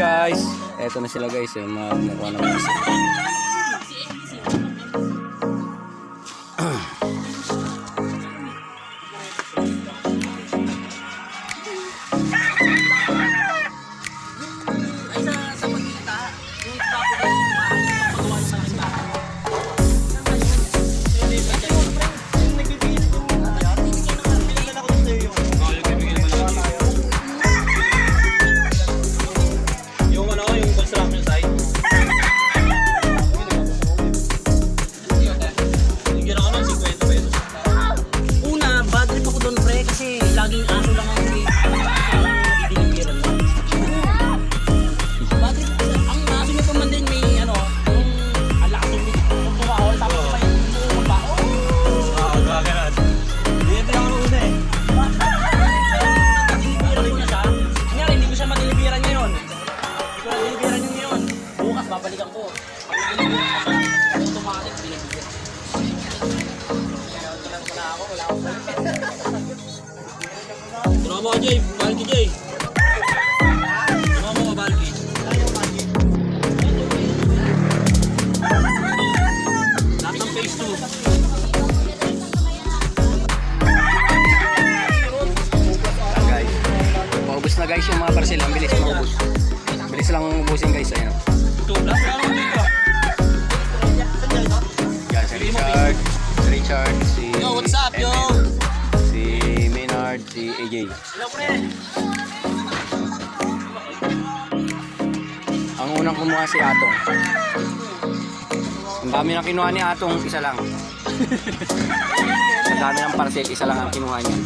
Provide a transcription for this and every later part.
guys. Eto na sila guys. Yung mga nakuha na mga Tulungan mo Jay. Balki, Jay. Tulungan mo Balki. Lahat ng phase 2. Ayan, guys. Paubos na guys yung mga parcel. Ang bilis maubos. Bilis lang ubusin guys. Ayan. Plus. Kaya naman dito. Yan si Richard. Richard. Si Yo, what's up, yo? Si Maynard. Si AJ. Hello, pre. Ang unang kumuha si Atong. Ang dami na kinuha ni Atong, isa lang. Ang dami ng parcel, isa lang ang kinuha niya.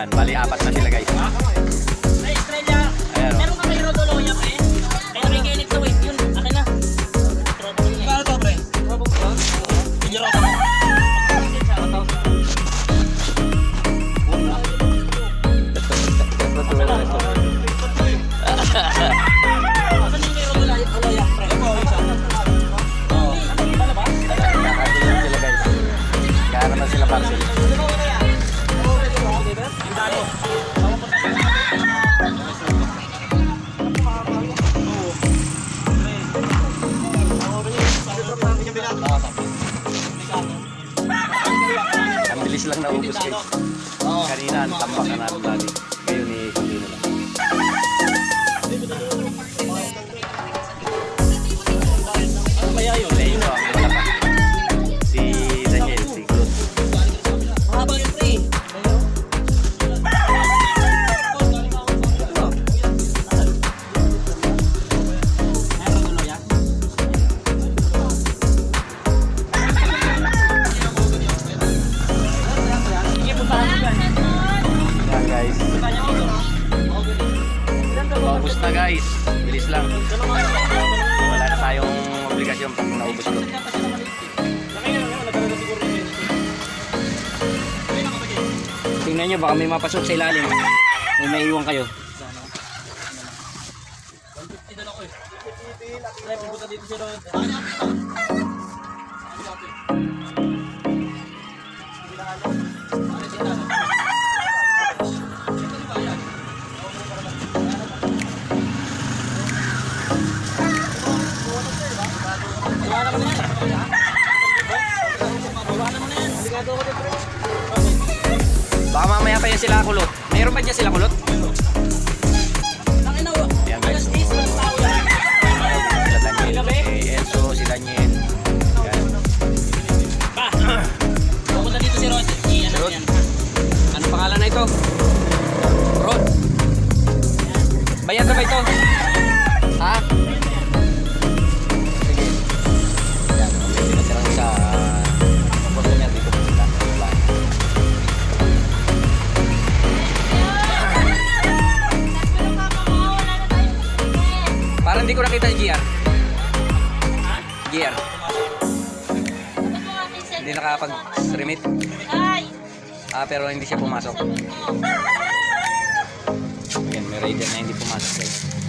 Ayan, bali apat na sila guys. Lang naubos guys. Kanina, ang tambak na natin Paubos na guys. Bilis lang. Wala na tayong obligasyon pag naubos ko. Tingnan nyo, baka may mapasok sa ilalim. May maiiwan kayo. Baka mamaya yan sila kulot. Mayroon ba dyan sila kulot? Ayan, guys. alas 10 ng tao yan. Sila Daniel, si Enzo, si Daniel. Yan. Pa! Pupunta dito si Rod. I-ano Rod. yan. Ano pangalan na ito? Rod. Bayad na ba ito? Hindi nakapag-remit. Ah, pero hindi siya pumasok. Ayan, may rider na hindi pumasok guys.